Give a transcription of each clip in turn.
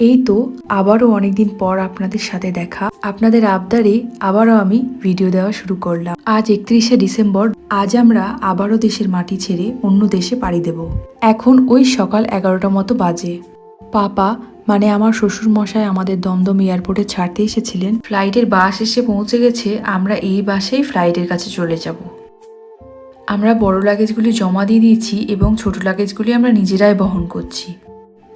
এই তো আবারও অনেকদিন পর আপনাদের সাথে দেখা। আপনাদের আবদারে আবারও আমি ভিডিও দেওয়া শুরু করলাম। আজ একত্রিশে ডিসেম্বর, আজ আমরা আবারও দেশের মাটি ছেড়ে অন্য দেশে পাড়ি দেব। এখন ওই সকাল এগারোটা মতো বাজে। পাপা মানে আমার শ্বশুর মশাই আমাদের দমদম এয়ারপোর্টে ছাড়তে এসেছিলেন। ফ্লাইটের বাস এসে পৌঁছে গেছে, আমরা এই বাসেই ফ্লাইটের কাছে চলে যাব। আমরা বড় লাগেজগুলি জমা দিয়ে দিয়েছি এবং ছোট লাগেজগুলি আমরা নিজেরাই বহন করছি।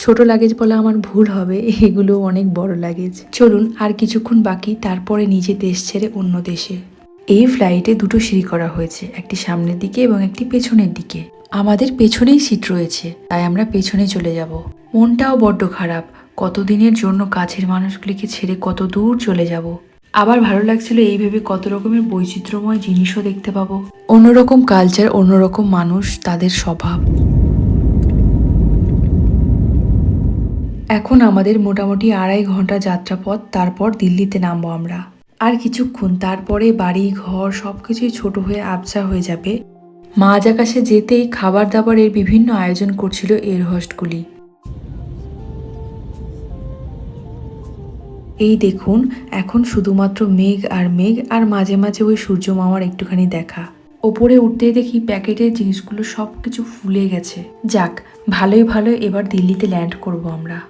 ছোট লাগেজ বলা আমার ভুল হবে, এগুলো অনেক বড় লাগেজ চলুন আর কিছুক্ষণ বাকি, তারপরে নিজে দেশ ছেড়ে অন্য দেশে। এই ফ্লাইটে দুটো সিঁড়ি করা হয়েছে, একটি সামনের দিকে এবং একটি পেছনের দিকে। আমাদের পেছনেই সিট রয়েছে, তাই আমরা পেছনে চলে যাব। মনটাও বড্ড খারাপ, কতদিনের জন্য কাছের মানুষগুলিকে ছেড়ে কত দূর চলে যাব। আবার ভালো লাগছিল এই ভেবে কত রকমের বৈচিত্র্যময় জিনিসও দেখতে পাবো। অন্যরকম কালচার অন্যরকম মানুষ, তাদের স্বভাব। এখন আমাদের মোটামুটি আড়াই ঘণ্টা যাত্রাপথ, তারপর দিল্লিতে নামবো আমরা। আর কিছুক্ষণ, তারপরে বাড়ি, ঘর সবকিছুই ছোট হয়ে আবসা হয়ে যাবে। মাঝ আকাশে যেতেই খাবার দাবারের বিভিন্ন আয়োজন করছিল এর হোস্টগুলি। এই দেখুন, এখন শুধুমাত্র মেঘ আর মেঘ আর মাঝে মাঝে ওই সূর্য মামার একটুখানি দেখা। ওপরে উঠতেই দেখি প্যাকেটের জিনিসগুলো সব কিছু ফুলে গেছে। যাক, ভালোই ভালো এবার দিল্লিতে ল্যান্ড করব আমরা।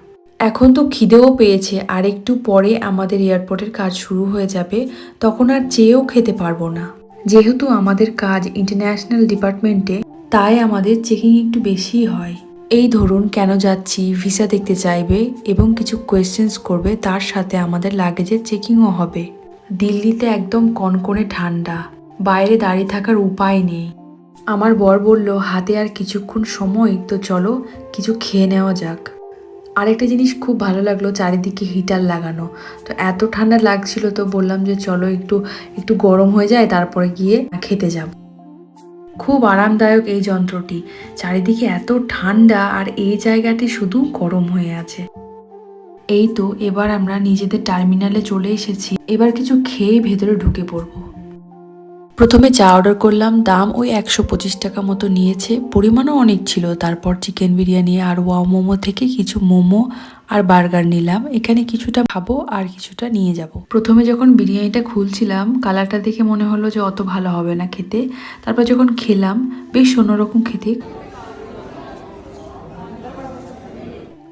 এখন তো খিদেও পেয়েছে, আর একটু পরে আমাদের এয়ারপোর্টের কাজ শুরু হয়ে যাবে, তখন আর চেয়েও খেতে পারব না। যেহেতু আমাদের কাজ ইন্টারন্যাশনাল ডিপার্টমেন্টে, তাই আমাদের চেকিং একটু বেশিই হয়। এই ধরুন কেন যাচ্ছি, ভিসা দেখতে চাইবে এবং কিছু কোয়েশ্চেন্স করবে, তার সাথে আমাদের লাগেজের চেকিংও হবে। দিল্লিতে একদম কনকনে ঠান্ডা, বাইরে দাঁড়িয়ে থাকার উপায় নেই। আমার বর বলল, হাতে আর কিছুক্ষণ সময়, তো চলো কিছু খেয়ে নেওয়া যাক। আরেকটা জিনিস খুব ভালো লাগল চারিদিকে হিটার লাগানো। তো এত ঠান্ডা লাগছিল তো বললাম যে চলো একটু একটু গরম হয়ে যায়, তারপরে গিয়ে খেতে যাব। খুব আরামদায়ক এই যন্ত্রটি। চারিদিকে এত ঠান্ডা আর এই জায়গাটি শুধু গরম হয়ে আছে। এই তো এবার আমরা নিজেদের টার্মিনালে চলে এসেছি। এবার কিছু খেয়ে ভেতরে ঢুকে পড়ব। প্রথমে চা অর্ডার করলাম, দাম ওই একশো পঁচিশ টাকা মতো নিয়েছে। পরিমাণও অনেক ছিল। তারপর চিকেন বিরিয়ানি আর ওয়াও মোমো থেকে কিছু মোমো আর বার্গার নিলাম। এখানে কিছুটা খাব আর কিছুটা নিয়ে যাব। প্রথমে যখন বিরিয়ানিটা খুলছিলাম, কালারটা দেখে মনে হলো যে অত ভালো হবে না খেতে। তারপর যখন খেলাম, বেশ অন্যরকম খেতে।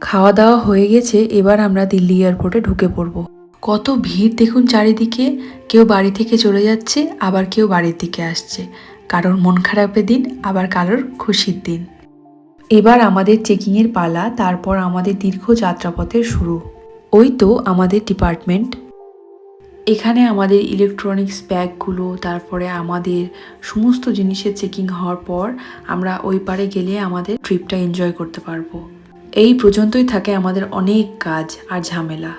খাওয়া দাওয়া হয়ে গেছে। এবার আমরা দিল্লি এয়ারপোর্টে ঢুকে পড়ব। কত ভিড় দেখুন চারিদিকে। কেউ বাড়ি থেকে চলে যাচ্ছে, আবার কেউ বাড়ির দিকে আসছে। কারোর মন খারাপের দিন, আবার কারোর খুশির দিন। এবার আমাদের চেকিংয়ের পালা, তারপর আমাদের দীর্ঘ যাত্রাপথের শুরু। ওই তো আমাদের ডিপার্টমেন্ট এখানে আমাদের ইলেকট্রনিক্স ব্যাগগুলো, তারপরে আমাদের সমস্ত জিনিসের চেকিং হওয়ার পর আমরা ওই পারে গেলে আমাদের ট্রিপটা এনজয় করতে পারব। এই পর্যন্তই থাকে আমাদের অনেক কাজ আর ঝামেলা।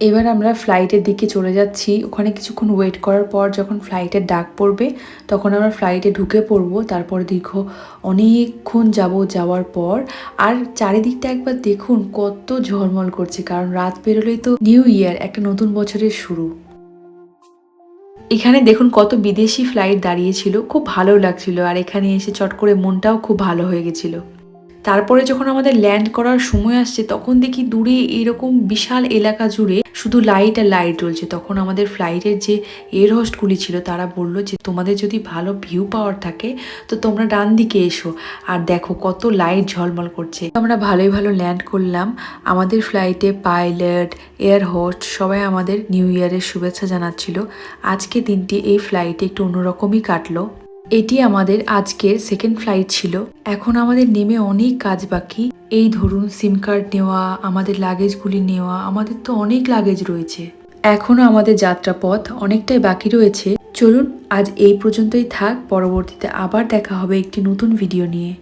এবার আমরা ফ্লাইটের দিকে চলে যাচ্ছি। ওখানে কিছুক্ষণ ওয়েট করার পর যখন ফ্লাইটের ডাক পড়বে, তখন আমরা ফ্লাইটে ঢুকে পড়ব। তারপর দীর্ঘ অনেকক্ষণ যাব যাওয়ার পর আর চারিদিকটা একবার দেখুন কত ঝলমল করছে, কারণ রাত বেরোলেই তো নিউ ইয়ার একটা নতুন বছরের শুরু। এখানে দেখুন কত বিদেশি ফ্লাইট দাঁড়িয়েছিল, খুব ভালো লাগছিল। আর এখানে এসে চট করে মনটাও খুব ভালো হয়ে গেছিল। তারপরে যখন আমাদের ল্যান্ড করার সময় আসছে, তখন দেখি দূরে এরকম বিশাল এলাকা জুড়ে শুধু লাইট আর লাইট জ্বলছে। তখন আমাদের ফ্লাইটের যে এয়ার হোস্টগুলি ছিল, তারা বলল যে, তোমাদের যদি ভালো ভিউ পাওয়ার থাকে, তো তোমরা ডান দিকে এসো। আর দেখো কত লাইট ঝলমল করছে। আমরা ভালোই ভালো ল্যান্ড করলাম। আমাদের ফ্লাইটে পাইলট এয়ার হোস্ট সবাই আমাদের নিউ ইয়ারের শুভেচ্ছা জানাচ্ছিল। আজকে দিনটি এই ফ্লাইটে একটু অন্যরকমই কাটলো। এটি আমাদের আজকের সেকেন্ড ফ্লাইট ছিল। এখন আমাদের নেমে অনেক কাজ বাকি। এই ধরুন সিম কার্ড নেওয়া, আমাদের লাগেজগুলি নেওয়া, আমাদের তো অনেক লাগেজ রয়েছে। এখনও আমাদের যাত্রাপথ অনেকটাই বাকি রয়েছে। চলুন, আজ এই পর্যন্তই থাক। পরবর্তীতে আবার দেখা হবে একটি নতুন ভিডিও নিয়ে।